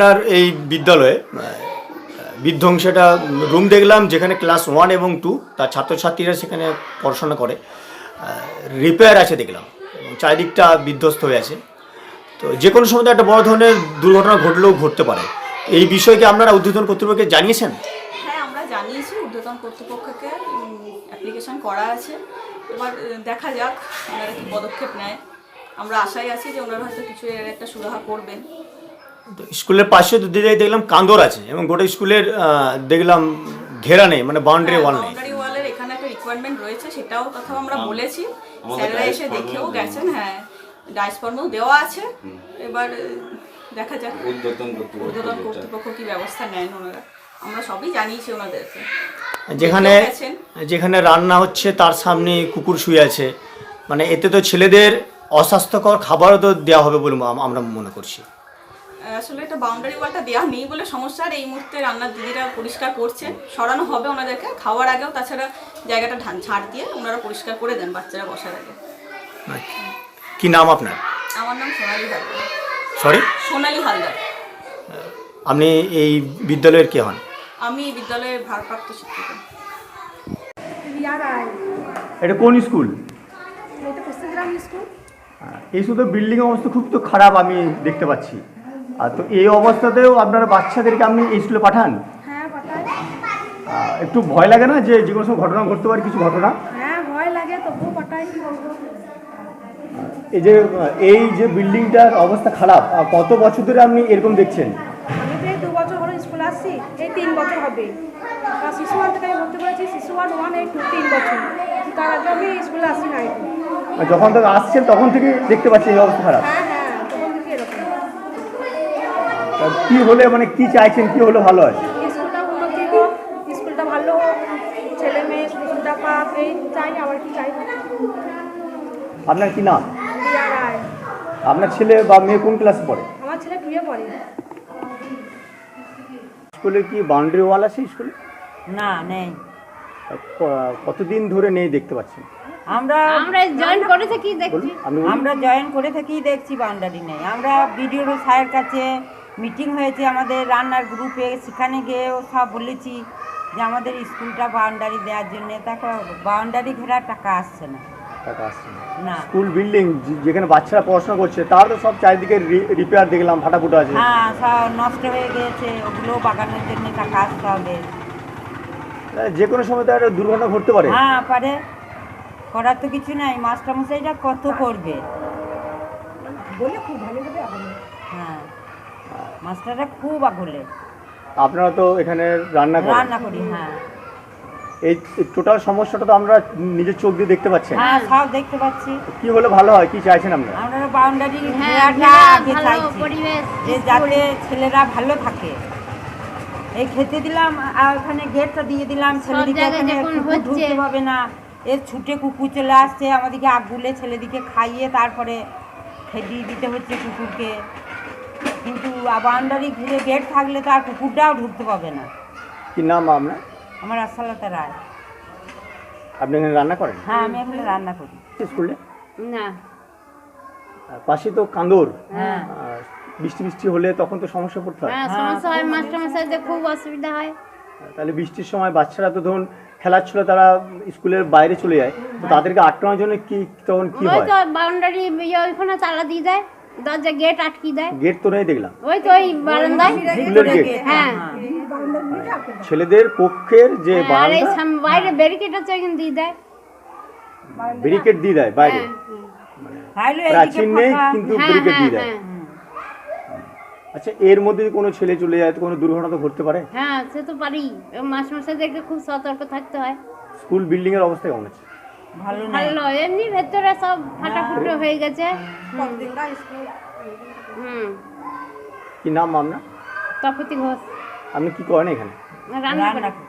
আপনার এই বিদ্যালয়ে বিধ্বংসটা রুম দেখলাম যেখানে ক্লাস ওয়ান এবং টু তার ছাত্রছাত্রীরা সেখানে পড়াশোনা করে। রিপেয়ার আছে দেখলাম চারিদিকটা বিধ্বস্ত হয়ে আছে। তো যে কোনো সময় একটা বড় ধরনের দুর্ঘটনা ঘটলেও ঘটতে পারে। এই বিষয়কে আপনারা উদ্বোধন কর্তৃপক্ষকে জানিয়েছেন? হ্যাঁ আমরা জানিয়েছি অ্যাপ্লিকেশন করা আছে। এবার দেখা যাক পদক্ষেপ নেয়। আমরা আশায় আছি যে ওনারা হয়তো কিছু একটা সুরাহা করবেন। তো স্কুলের পাশে তো দিদি দেখলাম কান্দর আছে এবং গোটা স্কুলের দেখলাম ঘেরা নেই মানে বাউন্ডারি ওয়াল নেই। বাউন্ডারি ওয়ালের এখানে একটা রিকোয়ারমেন্ট রয়েছে সেটাও কথাও আমরা বলেছি। স্যাররা এসে দেখেও গেছেন হ্যাঁ দেওয়া আছে। এবার দেখা যাক। উদ্যোতন কর্তৃপক্ষ কি ব্যবস্থা নেন ওনারা। আমরা সবই জানিয়েছি ওনাদেরকে। যেখানে যেখানে রান্না হচ্ছে তার সামনে কুকুর শুয়ে আছে। মানে এতে তো ছেলেদের অস্বাস্থ্যকর খাবারও তো দেওয়া হবে বলে আমরা মনে করছি। আসলে এটা বাউন্ডারি ওয়ালটা দেওয়া নেই বলে সমস্যা আর এই মুহূর্তে রান্নার দিদিরা পরিষ্কার করছেন সরানো হবে ওনাদেরকে খাওয়ার আগেও তাছাড়া জায়গাটা ঢান ছাড় দিয়ে ওনারা পরিষ্কার করে দেন বাচ্চারা বসার আগে। কি নাম আপনার? আমার নাম সোনালি হালদার। সরি সোনালি হালদার। আপনি এই বিদ্যালয়ের কে হন? আমি এই বিদ্যালয়ের ভারপ্রাপ্ত শিক্ষিকা। এটা কোন স্কুল? স্কুল। এই শুধু বিল্ডিং অবস্থা খুব তো খারাপ আমি দেখতে পাচ্ছি। আর তো এই অবস্থাতেও আপনারা বাচ্চাদেরকে আপনি এই স্কুলে পাঠান? হ্যাঁ একটু ভয় লাগে না যে যে কোনো সময় ঘটনা ঘটতে পারে কিছু ঘটনা? হ্যাঁ এই যে এই যে বিল্ডিংটার অবস্থা খারাপ কত বছর ধরে আপনি এরকম দেখছেন? আমি তো দু বছর হলো স্কুল আসছি এই তিন বছর হবে। শিশু ওয়ান থেকে আমি ভর্তি করেছি শিশু ওয়ান ওয়ান এই টু তিন বছর। তার আগে আমি স্কুলে আসি নাই। যখন থেকে আসছেন তখন থেকে দেখতে পাচ্ছি এই অবস্থা খারাপ। হ্যাঁ কি হলে মানে কি চাইছেন কি হলে ভালো হয়? স্কুলটা উন্নতি হোক স্কুলটা ভালো হোক ছেলে মেয়ে স্কুলটা পাক এই চাই আবার কি চাই? আপনার কি নাম? রিয়া রায়। আপনার ছেলে বা মেয়ে কোন ক্লাসে পড়ে? আমার ছেলে টুয়ে পড়ে। স্কুলে কি বাউন্ডারি ওয়াল আছে স্কুলে? না নেই। ক- কতদিন ধরে নেই দেখতে পাচ্ছেন? আমরা আমরা জয়েন করে থাকি দেখছি। বলুন আপনি বলুন। আমরা জয়েন করে থেকেই দেখছি বাউন্ডারি নেই। আমরা বিডিও স্যারের কাছে মিটিং হয়েছে আমাদের রান্নার গ্রুপে সেখানে গিয়েও সব বলেছি যে আমাদের স্কুলটা বাউন্ডারি দেওয়ার জন্য। তাকে বাউন্ডারি ঘেরার টাকা আসছে না। টাকা আসছে না। স্কুল বিল্ডিং যেখানে বাচ্চারা পড়াশোনা করছে তার তো সব চারিদিকে রিপেয়ার দেখলাম ফাটাফুটো আছে। হ্যাঁ সব নষ্ট হয়ে গিয়েছে ওগুলো বাগানোর জন্য টাকা আসতে হবে। যে কোনো সময় তো একটা দুর্ঘটনা ঘটতে পারে। হ্যাঁ পারে। করার তো কিছু নাই মাস্টারমশাইটা কত করবে? হ্যাঁ মাস্টাররা খুব আগলে আপনারা তো এখানে রান্না করেন? রান্না করি হ্যাঁ। এই টোটাল সমস্যাটা তো আমরা নিজের চোখ দিয়ে দেখতে পাচ্ছি হ্যাঁ সব দেখতে পাচ্ছি। কি হলে ভালো হয় কি চাইছেন আপনারা আমরা বাউন্ডারি হ্যাঁ ঘেরাটা আগে ভালো চাইছি পরিবেশ যে যাতে ছেলেরা ভালো থাকে। এই খেতে দিলাম আর ওখানে গেটটা দিয়ে দিলাম ছেলেদিকে এখানে হচ্ছে। ঢুকতে পাবে না এর ছুটে কুকুর চলে আসছে আমাদেরকে আগুলে ছেলেদিকে খাইয়ে তারপরে খেদিয়ে দিতে হচ্ছে কুকুরকে। কিন্তু বাউন্ডারি ঘিরে গেট থাকলে তো আর কুকুরটাও ঢুকতে পাবে না। কি নাম আপনার? আমার আশালতা রায়। আপনি এখানে রান্না করেন? হ্যাঁ আমি এখানে রান্না করি। স্কুলে? না। পাশে তো কান্দর হ্যাঁ। বৃষ্টি বৃষ্টি হলে তখন তো সমস্যা পড়তে হয়। হ্যাঁ সমস্যা হয় মাস্টার মশাইদের খুব অসুবিধা হয়। তাহলে বৃষ্টির সময় বাচ্চারা তো ধরুন খেলার ছিল তারা স্কুলের বাইরে চলে যায়। তো তাদেরকে আটকানোর জন্য কি তখন কি হয়? তো বাউন্ডারি ওইখানে তালা দিয়ে দেয় দরজা গেট আটকি দেয়। গেট তো নেই দেখলাম। ওই তো ওই বারান্দায়। স্কুলের গেট হ্যাঁ। ছেলেদের পক্ষের যে আর এই বারান্দা সাম- বাইরে ব্যারিকেড আছে ওইখানে দিয়ে দেয়। ব্যারিকেড দিয়ে দেয় বাইরে। তাইলে এদিকে প্রাচীন নেই ফাঁকা। কিন্তু হ্যাঁ ব্যারিকেড হ্যাঁ দিয়ে দেয়। হ্যাঁ। আচ্ছা এর মধ্যে যদি কোনো ছেলে চলে যায় তো কোনো দুর্ঘটনা তো ঘটতে পারে? হ্যাঁ সে তো পারি। মাস মাসে মশাইদেরকে খুব সতর্ক থাকতে হয়। স্কুল বিল্ডিং এর অবস্থা কেমন আছে? ভালো না ভালো এমনি ভেতরে সব ফাটাফুটো হয়ে। গেছে। হুম। কি নাম আপনার? তপতি ঘোষ। আপনি কি করেন এখানে? রান্না রান্না করে।